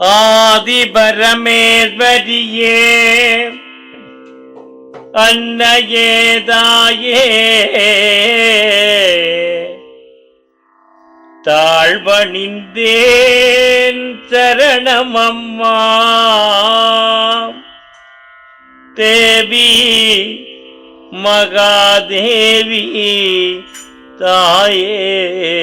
ஆதிபரமேஸ்வரியே அன்னையேதாயே. தாழ்வணிந்தேன் சரணம் அம்மா தேவி மகாதேவி தாயே.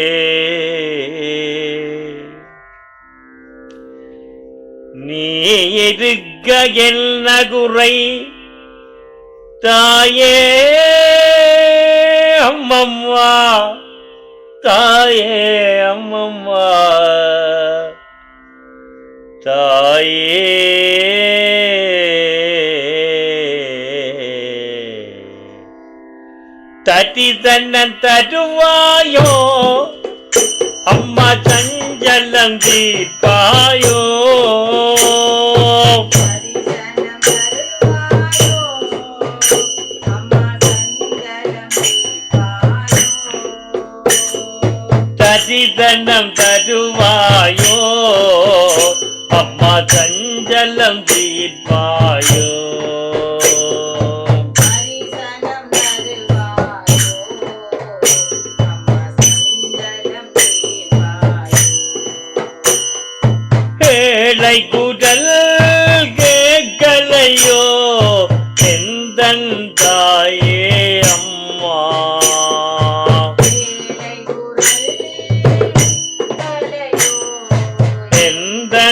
இருக்க என்ன குறை தாயே அம்மம்மா தாயே அம்மம்மா. தாயே. தட்டி தன்னன் தருவாயோ அம்மா சஞ்சலம் தீர்ப்பாயோ தரிசனம் தருவாயோ அம்மா சஞ்சலம் தீர்ப்பாயோ ஏழை குடல்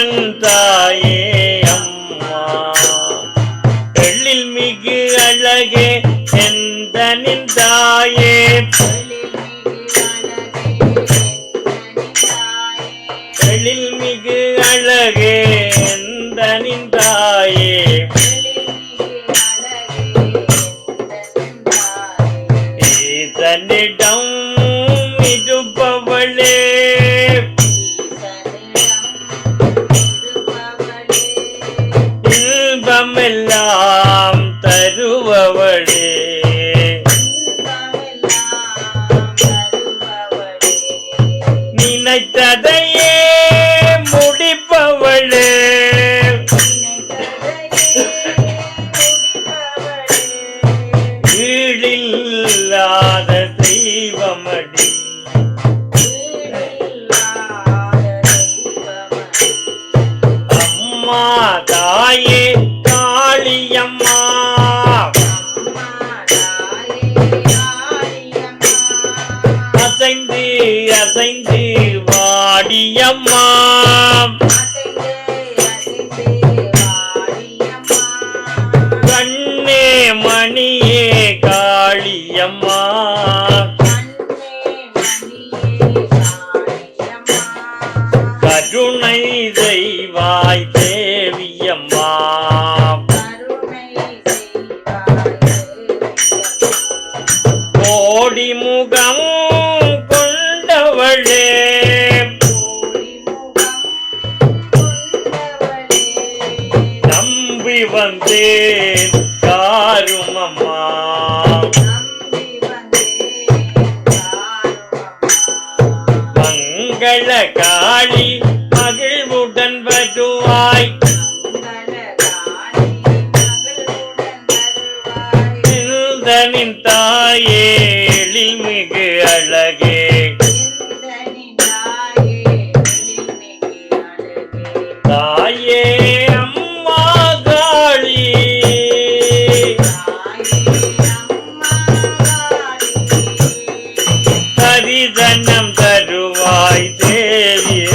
என் தாயே அம்மா. எழில் மிகு அழகே எந்தனின் தாயே? எழில் மிகு அழகே எந்தனின் ஈழில்லாத தெய்வமடி. அம்மா தாயே காளியம்மா. அசைந்து அசைந்து வாடியம்மா. செய்வாய் தேவியம்மா. கோடி முகம் கொண்டவளே. நம்பி வந்தே. வருவாய் நின் தாயே எழில் அழகே. தாயே அம்மா காளி. தரிதனம் தருவாய் தேவியே.